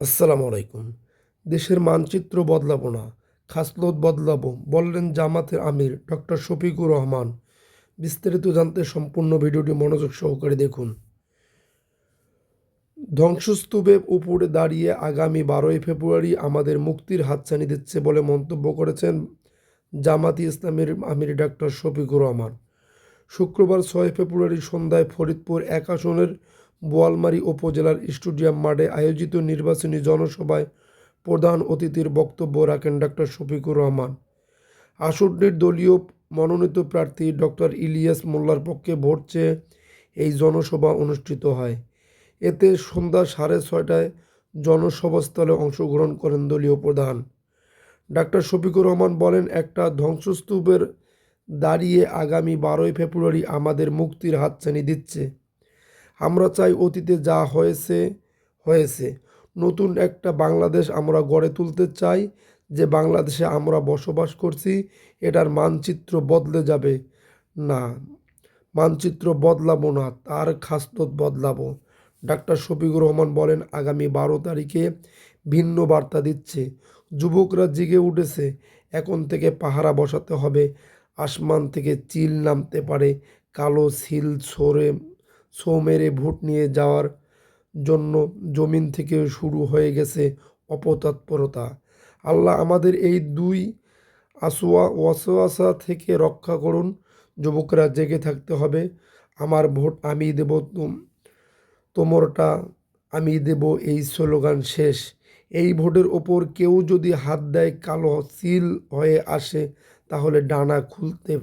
আসসালামু আলাইকুম। দেশের মানচিত্র বদলাবো না, খাসলত বদলাবো, বললেন জামাতের আমির ডক্টর শফিকুর রহমান। বিস্তারিত জানতে সম্পূর্ণ ভিডিওটি মনোযোগ সহকারে দেখুন। ধ্বংসস্তূপের উপরে দাঁড়িয়ে আগামী বারোই ফেব্রুয়ারি আমাদের মুক্তির হাতছানি দিচ্ছে বলে মন্তব্য করেছেন জামাতি ইসলামের আমির ডাক্তার শফিকুর রহমান। শুক্রবার ছয় ফেব্রুয়ারি সন্ধ্যায় ফরিদপুর এক আসনের বোয়ালমারী উপজেলার স্টেডিয়াম মাঠে আয়োজিত নির্বাচনী জনসভায় প্রধান অতিথির বক্তব্য রাখেন ডাক্তার শফিকুর রহমান। আসনটির দলীয় মনোনীত প্রার্থী ডক্টর ইলিয়াস মোল্লার পক্ষে ভোট চেয়ে এই জনসভা অনুষ্ঠিত হয়। এতে সন্ধ্যা সাড়ে ছয়টায় জনসভাস্থলে অংশগ্রহণ করেন দলীয় প্রধান। ডাক্তার শফিকুর রহমান বলেন, একটা ধ্বংসস্তূপের দাঁড়িয়ে আগামী বারোই ফেব্রুয়ারি আমাদের মুক্তির হাতছানি দিচ্ছে। আমরা চাই অতীতে যা হয়েছে হয়েছে। নতুন একটা বাংলাদেশ আমরা গড়ে তুলতে চাই, যে বাংলাদেশে আমরা বসবাস করছি, এটার মানচিত্র বদলে যাবে। না, মানচিত্র বদলাবো না, তার খাসলত বদলাবো। ডাক্তার শফিকুর রহমান বলেন, আগামী বারো তারিখে ভিন্ন বার্তা দিচ্ছে। যুবকরা জেগে উঠেছে, এখন থেকে পাহারা বসাতে হবে। আসমান থেকে চিল নামতে পারে, কালো সিল সরে ছো মেরে ভোট নিয়ে যাওয়ার জন্য জমিন থেকে শুরু হয়ে গেছে অপতৎপরতা। আল্লাহ আমাদের এই দুই আসোয়া ওয়াসোয়াসা থেকে রক্ষা করুন। যুবকরা জেগে থাকতে হবে। আমার ভোট আমি দেব তুম- তোমরটা আমি দেব এই স্লোগান শেষ। এই ভোটের ওপর কেউ যদি হাত দেয় কালো সিল হয়ে আসে, তাহলে ডানা খুলতে,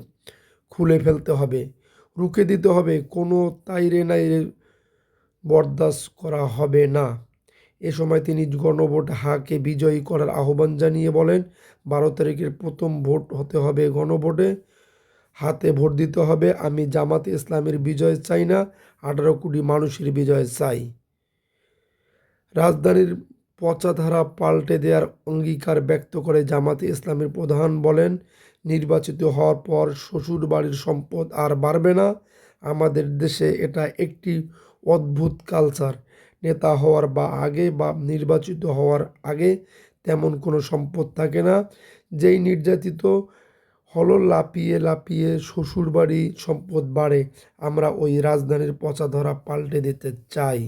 খুলে ফেলতে হবে। রুখে দিতে হবে। কোনো তাইরে নাইরে বরদাস্ত করা হবে না। এ সময় তিনি গণভোট হাকে বিজয়ী করার আহ্বান জানিয়ে বলেন, বারো তারিখের প্রথম ভোট হতে হবে গণভোটে। হাতে ভোট দিতে হবে। আমি জামাতে ইসলামের বিজয় চাই না, আঠারো কোটি মানুষের বিজয় চাই। রাজধানীর পচাধারা পাল্টে দেওয়ার অঙ্গীকার ব্যক্ত করে জামাতে ইসলামের প্রধান বলেন, নির্বাচিত হওয়ার পর শ্বশুর বাড়ির সম্পদ আর বাড়বে না। আমাদের দেশে এটা একটি অদ্ভুত কালচার। নেতা হওয়ার বা আগে বা নির্বাচিত হওয়ার আগে তেমন কোনো সম্পদ থাকে না। যেই নির্যাতিত হলো লাপিয়ে লাপিয়ে শ্বশুরবাড়ি সম্পদ বাড়ে। আমরা ওই রাজধানীর পচা ধরা পাল্টে দিতে চাই।